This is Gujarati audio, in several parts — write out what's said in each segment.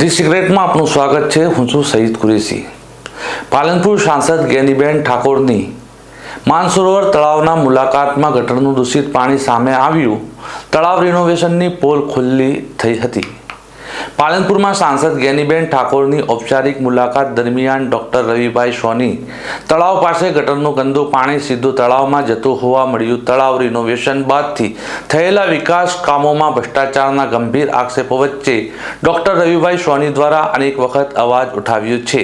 ધી સિક્રેટમાં આપનું સ્વાગત છે. હું છું સઈદ કુરેશી. પાલનપુર સાંસદ ગેનીબેન ઠાકોરની માનસરોવર તળાવના મુલાકાતમાં ગટરનું દૂષિત પાણી સામે આવ્યું. તળાવ રિનોવેશનની પોલ ખુલ્લી થઈ હતી. પાલનપુરમાં સાંસદ ગેનીબેન ઠાકોરની ઔપચારિક મુલાકાત દરમિયાન ડોક્ટર રવિભાઈ સોની તળાવ પાસે ગટરનું ગંદુ પાણી સીધું તળાવમાં જતું હોવા મળ્યું. તળાવ રિનોવેશન બાદથી થયેલા વિકાસ કામોમાં ભ્રષ્ટાચારના ગંભીર આક્ષેપો વચ્ચે ડોક્ટર રવિભાઈ સોની દ્વારા અનેક વખત અવાજ ઉઠાવ્યો છે.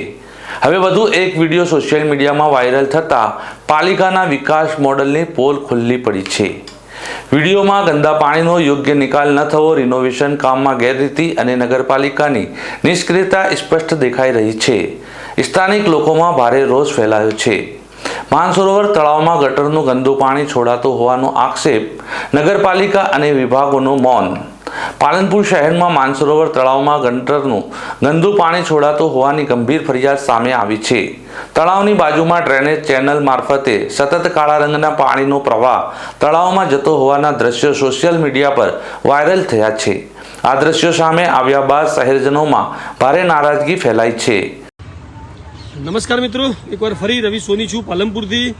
હવે વધુ એક વીડિયો સોશિયલ મીડિયામાં વાયરલ થતાં પાલિકાના વિકાસ મોડલની પોલ ખુલ્લી પડી છે. વિડીયોમાં ગંદા પાણીનો યોગ્ય નિકાલ ન થવો રિનોવેશન કામમાં ગેરરીતિ અને નગરપાલિકાની નિષ્ક્રિયતા સ્પષ્ટ દેખાઈ રહી છે. સ્થાનિક લોકોમાં ભારે રોષ ફેલાયો છે. માનસરોવર તળાવમાં ગટરનું ગંદુ પાણી છોડાતું હોવાનો આક્ષેપ નગરપાલિકા અને વિભાગોનું મૌન પાલનપુર શહેરમાં માનસરોવર તળાવમાં ગંટરનું ગંદુ પાણી છોડાતું હોવાની ગંભીર ફરિયાદ સામે આવી છે. તળાવની બાજુમાં ડ્રેનેજ ચેનલ મારફતે સતત કાળા રંગના પાણીનો પ્રવાહ તળાવમાં જતો હોવાના દ્રશ્યો સોશિયલ મીડિયા પર વાયરલ થયા છે. આ દ્રશ્યો સામે આવ્યા બાદ શહેરજનોમાં ભારે નારાજગી ફેલાઈ છે. નમસ્કાર મિત્રો. એકવાર ફરી રવિ સોની છું પાલનપુરથી.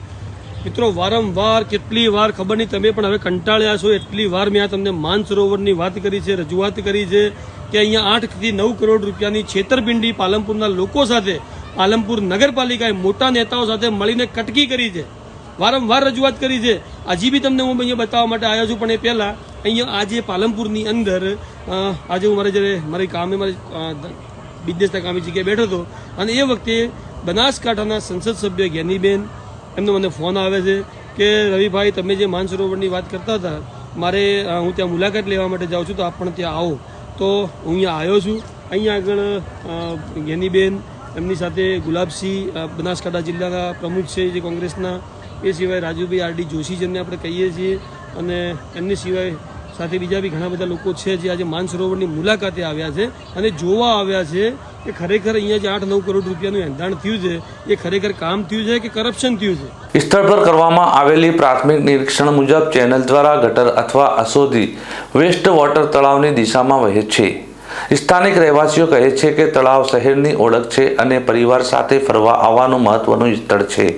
મિત્રો, વારંવાર કેટલી વાર ખબર નહીં તમે પણ હવે કંટાળ્યા છો. એટલી વાર મેં આ તમને માનસરોવરની વાત કરી છે, રજૂઆત કરી છે કે અહીંયા આઠથી નવ કરોડ રૂપિયાની છેતરપિંડી પાલનપુરના લોકો સાથે, પાલનપુર નગરપાલિકાએ મોટા નેતાઓ સાથે મળીને કટકી કરી છે. વારંવાર રજૂઆત કરી છે. હજી બી તમને હું અહીંયા બતાવવા માટે આવ્યો છું, પણ એ પહેલાં અહીંયા આજે પાલનપુરની અંદર આજે હું મારે જ્યારે મારી કામે મારી બિઝનેસના કામે જગ્યાએ બેઠો હતો, અને એ વખતે બનાસકાંઠાના સંસદ સભ્ય જ્ઞાનીબેન એમનો મને ફોન આવે છે કે, રવિભાઈ, તમે જે માનસરોવરની વાત કરતા હતા, મારે હું ત્યાં મુલાકાત લેવા માટે જાઉં છું, તો આપ પણ ત્યાં આવો. તો હું અહીંયા આવ્યો છું. અહીંયા આગળ ગેનીબેન, એમની સાથે ગુલાબસિંહ બનાસકાંઠા જિલ્લાના પ્રમુખ છે જે કોંગ્રેસના, એ સિવાય રાજુભાઈ આરડી જોશી જેમને આપણે કહીએ છીએ, અને એમની સિવાય સાથે બીજા બી ઘણા બધા લોકો છે જે આજે માનસરોવરની મુલાકાતે આવ્યા છે. અને જોવા આવ્યા છે કે ખરેખર અહીંયા જે આઠ નવ કરોડ રૂપિયાનું એંધાણ થયું છે, એ ખરેખર કામ થયું છે કે કરપ્શન થયું છે? સ્થળ પર કરવામાં આવેલી પ્રાથમિક નિરીક્ષણ મુજબ ચેનલ દ્વારા ગટર અથવા અસોધી વેસ્ટ વોટર તળાવની દિશામાં વહે છે. સ્થાનિક રહેવાસીઓ કહે છે કે તળાવ શહેરની ઓળખ છે અને પરિવાર સાથે ફરવા આવવાનું મહત્વનું સ્થળ છે.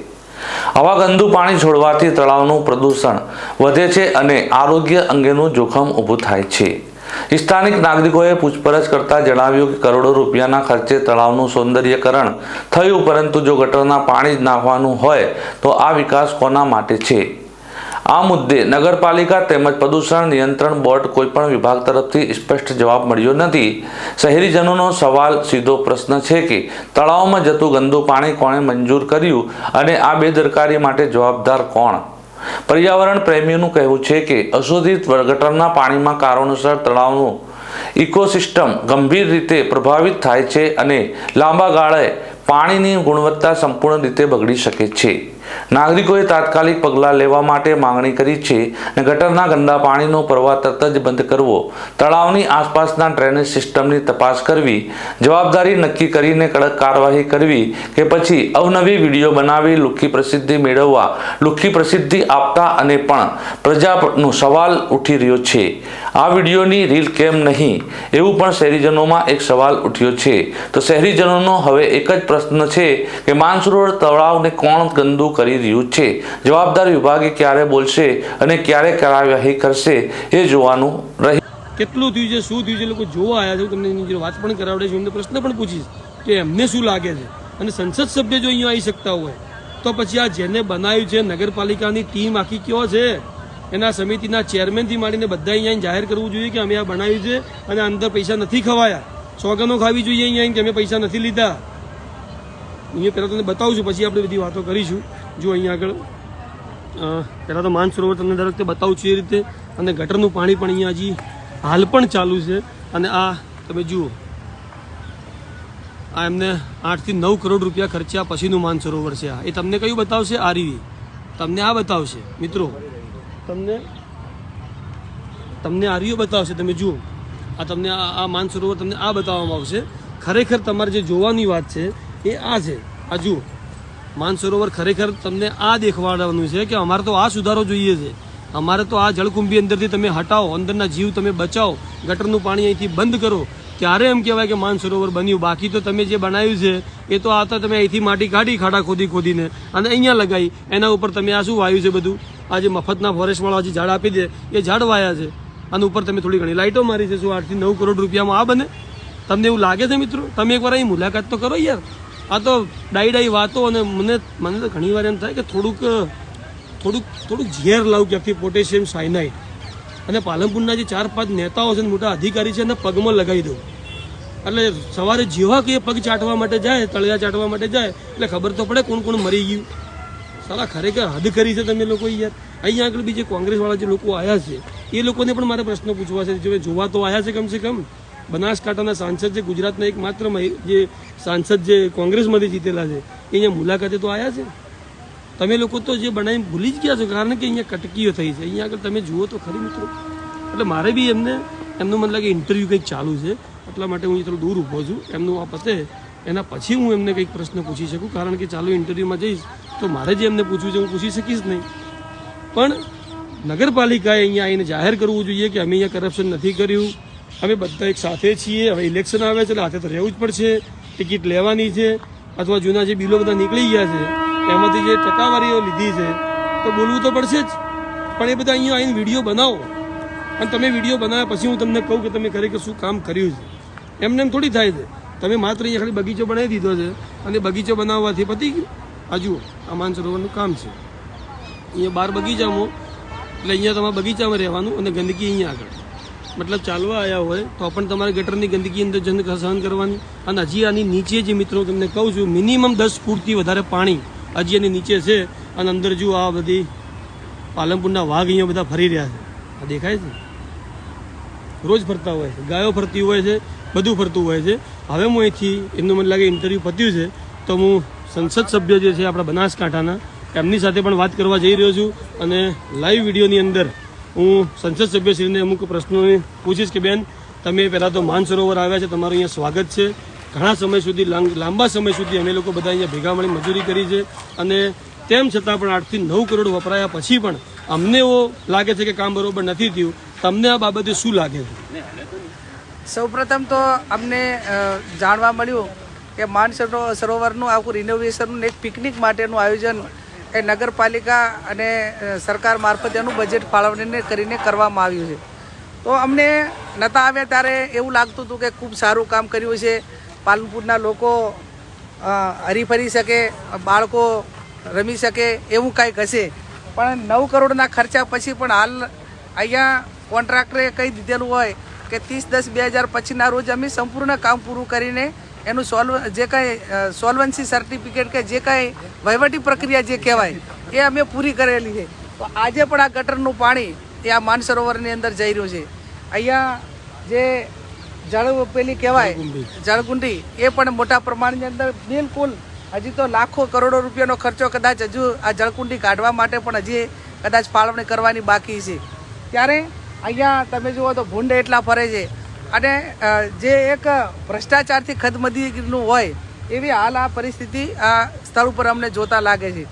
આવા ગંદુ પાણી છોડવાથી તળાવનું પ્રદૂષણ વધે છે અને આરોગ્ય અંગેનું જોખમ ઊભું થાય છે. સ્થાનિક નાગરિકોએ પૂછપરછ કરતા જણાવ્યું કે કરોડો રૂપિયાના ખર્ચે તળાવનું સૌંદર્યકરણ થયું, પરંતુ જો ગટરના પાણી જ નાખવાનું હોય, તો આ વિકાસ કોના માટે છે? આ મુદ્દે નગરપાલિકા તેમજ પ્રદૂષણ નિયંત્રણ બોર્ડ કોઈપણ વિભાગ તરફથી સ્પષ્ટ જવાબ મળ્યો નથી. શહેરીજનોનો સવાલ સીધો પ્રશ્ન છે કે તળાવમાં જતું ગંદુ પાણી કોણે મંજૂર કર્યું અને આ બેદરકારી માટે જવાબદાર કોણ? પર્યાવરણ પ્રેમીઓનું કહેવું છે કે અશોધિત ગટરના પાણીમાં કારણોસર તળાવનું ઇકોસિસ્ટમ ગંભીર રીતે પ્રભાવિત થાય છે અને લાંબા ગાળે પાણીની ગુણવત્તા સંપૂર્ણ રીતે બગડી શકે છે. નાગરિકોએ તાત્કાલિક પગલાં લેવા માટે માંગણી કરી છે અને ગટરના ગંદા પાણીનો પ્રવાહ તરત જ બંધ કરવો, તળાવની આસપાસના ડ્રેનેજ સિસ્ટમની તપાસ કરવી, જવાબદારી નક્કી કરીને કડક કાર્યવાહી કરવી કે પછી અવનવી વીડિયો બનાવી લુખી પ્રસિદ્ધિ મેળવવા લુખી પ્રસિદ્ધિ આપતા અને પણ પ્રજાનો સવાલ ઉઠી રહ્યો છે. આ વિડીયોની રીલ કેમ નહીં? એવું પણ શહેરીજનોમાં એક સવાલ ઉઠ્યો છે. તો શહેરીજનોનો હવે એક જ પ્રશ્ન છે કે માનસરોવર તળાવને કોણ ગંદુ કરી રહ્યું છે? જવાબદાર વિભાગે ક્યારે બોલશે અને ક્યારે કાર્યવાહી કરશે એ જોવાનું રહી કેટલું થયું છે? શું થયું છે? લોકો જોવા આવ્યા છે. તમને એની વાત પણ કરાવડે છે એમને પ્રશ્ન પણ પૂછીશ કે એમને શું લાગે છે? અને સંસદ સભ્ય જો અહીંયા આવી શકતા હોય, તો પછી આ જેને બનાવ્યું છે, નગરપાલિકાની ટીમ આખી કયો છે? એના સમિતિના ચેરમેનથી માંડીને બધા અહીંયા જાહેર કરવું જોઈએ કે અમે આ બનાવ્યું છે અને અંદર પૈસા નથી ખવાયા. સોગનો ખાવી જોઈએ અહીંયા કે અમે પૈસા નથી લીધા. અહીંયા પહેલાં તમને બતાવું છું પછી આપણે બધી વાતો કરીશું. જો અહીંયા આગળ પહેલાં તો માનસરોવર તમને દર વખતે બતાવું છું એ રીતે. અને ગટરનું પાણી પણ અહીંયા હજી હાલ પણ ચાલુ છે. અને આ, તમે જુઓ, આ એમને આઠથી નવ કરોડ રૂપિયા ખર્ચ્યા પછીનું માનસરોવર છે આ. એ તમને કયું બતાવશે? આ તમને આ બતાવશે, મિત્રો. તમને તમને આ રીઓ બતાવશે, તમે જુઓ. આ તમને આ માનસરોવર તમને આ બતાવવામાં આવશે. ખરેખર તમારે જે જોવાની વાત છે, એ આ છે. આ જુઓ. માનસરોવર ખરેખર તમને આ દેખવાડવાનું છે કે અમારે તો આ સુધારો જોઈએ છે. અમારે તો આ જળકુંભી અંદરથી તમે હટાવો, અંદરના જીવ તમે બચાવો, ગટરનું પાણી અહીંથી બંધ કરો. ત્યારે એમ કહેવાય કે માનસરોવર બન્યું? બાકી તો તમે જે બનાવ્યું છે, એ તો આ તો તમે અહીંથી માટી કાઢી, ખાડા ખોદી ખોદીને અને અહીંયા લગાવી એના ઉપર તમે આ શું વાયું છે બધું? આ જે મફતના ફોરેસ્ટવાળા જે ઝાડ આપી દે, એ ઝાડ વાયા છે. અને ઉપર તમે થોડી ઘણી લાઇટો મારી છે, શું આઠથી નવ કરોડ રૂપિયામાં આ બને? તમને એવું લાગે છે મિત્રો? તમે એકવાર અહીં મુલાકાત તો કરો યાર. આ તો ડાઈ ડાઈ વાતો અને મને મને તો ઘણી વાર એમ થાય કે થોડુંક થોડુંક થોડુંક ઝેર લાવું ક્યાંકથી? પોટેશિયમ સાયનાઇડ અને પાલનપુરના જે ચાર પાંચ નેતાઓ છે મોટા અધિકારી છે એને પગમાં લગાવી દઉં. એટલે સવારે જેવા કે પગ ચાટવા માટે જાય, તળિયા ચાટવા માટે જાય, એટલે ખબર તો પડે કોણ કોણ મરી ગયું. સાલા, ખરેખર હદ કરી છે તમે લોકો યાર. અહીંયા આગળ બીજે કોંગ્રેસવાળા જે લોકો આવ્યા છે, એ લોકોને પણ મારે પ્રશ્ન પૂછવા છે. જે જોવા તો આવ્યા છે કમસે કમ. બનાસકાંઠાના સાંસદ જે ગુજરાતના એક માત્ર જે સાંસદ જે કોંગ્રેસમાંથી જીતેલા છે, એ અહીંયા મુલાકાતે તો આવ્યા છે. તમે લોકો તો જે બનાવીને ભૂલી જ ગયા છો, કારણ કે અહીંયા કટકીઓ થઈ છે. અહીંયા આગળ તમે જુઓ તો ખરી મિત્રો. એટલે મારે બી એમને, એમનું મને લાગે ઇન્ટરવ્યૂ કંઈક ચાલુ છે. એટલા માટે હું થોડું દૂર ઊભો છું. એમનું આ પતે. એના પછી હું એમને કંઈક પ્રશ્ન પૂછી શકું. કારણ કે ચાલુ ઇન્ટરવ્યૂમાં જઈશ, તો મારે જે એમને પૂછવું છે હું પૂછી શકીશ નહીં. પણ નગરપાલિકાએ અહીંયા આવીને જાહેર કરવું જોઈએ કે અમે અહીંયા કરપ્શન નથી કર્યું. અમે બધા એક સાથે છીએ. હવે ઇલેક્શન આવે છે એટલે હાથે તો રહેવું જ પડશે. ટિકિટ લેવાની છે અથવા જૂના જે બિલો બધા નીકળી ગયા છે, એમાંથી જે ટકાવારીઓ લીધી છે, તો બોલવું તો પડશે જ. પણ એ બધા અહીંયા આવીને વીડિયો બનાવો. અને તમે વીડિયો બનાવ્યા પછી હું તમને કહું કે તમે ખરેખર શું કામ કર્યું છે? એમને એમ થોડી થાય છે. તમે માત્ર અહીંયા ખાલી બગીચો બનાવી દીધો છે અને બગીચો બનાવવાથી પતી ગયું. આ જુઓ, આ માનસરોવરનું કામ છે. અહીંયા બાર બગીચામાં, એટલે અહીંયા તમારે બગીચામાં રહેવાનું અને ગંદકી અહીંયા આગળ. મતલબ ચાલવા આવ્યા હોય તો પણ તમારે ગટરની ગંદકી અંદર જન સહન કરવાની. અને હજી આની નીચે જે મિત્રો તમને કહું છું, મિનિમમ દસ ફૂટથી વધારે પાણી હજી એની નીચે છે. અને અંદર જુઓ આ બધી પાલનપુરના વાઘ અહીંયા બધા ફરી રહ્યા છે. આ દેખાય છે? રોજ ફરતા હોય ગાયો ફરતી હોય છે, બધું ફરતું હોય છે. હવે હું અહીંથી, એમનું મને લાગે ઇન્ટરવ્યૂ પત્યું છે, તો હું સંસદ સભ્ય જે છે આપણા બનાસકાંઠાના, એમની સાથે પણ વાત કરવા જઈ રહ્યો છું અને લાઈવ વિડીયોની અંદર હું સંસદ સભ્યશ્રીને અમુક પ્રશ્નોને પૂછીશ કે બેન, તમે પહેલાં તો માનસરોવર આવ્યા છે, તમારું અહીંયા સ્વાગત છે. ઘણા સમય સુધી લાંબા સમય સુધી અમે લોકો બધા અહીંયા ભેગા મળી મજૂરી કરી છે અને તેમ છતાં પણ આઠથી નવ કરોડ વપરાયા પછી પણ અમને એવો લાગે છે કે કામ બરોબર નથી થયું. તમને આ બાબતે શું લાગે છે? સૌપ્રથમ તો અમને જાણવા મળ્યું કે માણસરો સરોવરનું આખું રિનોવેશનનું એક પિકનિક માટેનું આયોજન એ નગરપાલિકા અને સરકાર મારફત એનું બજેટ ફાળવણીને કરીને કરવામાં આવ્યું છે. તો અમને નતા આવ્યા ત્યારે એવું લાગતું હતું કે ખૂબ સારું કામ કર્યું છે. પાલનપુરના લોકો હરીફરી શકે, બાળકો રમી શકે એવું કાંઈક હશે. પણ નવ કરોડના ખર્ચા પછી પણ હાલ અહીંયા કોન્ટ્રાક્ટરે કહી દીધેલું હોય કે ત્રીસ દસ બે હજાર પછીના રોજ અમે સંપૂર્ણ કામ પૂરું કરીને એનું સોલ્વ જે કાંઈ સોલ્વન્સી સર્ટિફિકેટ કે જે કાંઈ વહીવટી પ્રક્રિયા જે કહેવાય એ અમે પૂરી કરેલી છે. તો આજે પણ આ ગટરનું પાણી એ આ માનસરોવરની અંદર જઈ રહ્યું છે. અહીંયા જે જળ પેલી કહેવાય જળકુંડી એ પણ મોટા પ્રમાણની અંદર બિલકુલ હજી તો લાખો કરોડો રૂપિયાનો ખર્ચો કદાચ હજુ આ જળકુંડી કાઢવા માટે પણ હજી કદાચ ફાળવણી કરવાની બાકી છે. ત્યારે અહીંયા તમે જુઓ તો ભૂંડ એટલા ફરે છે. અને જે એક ભ્રષ્ટાચારથી ખદમદીનું હોય, એવી હાલ આ પરિસ્થિતિ આ સ્થળ ઉપર અમને જોતા લાગે છે.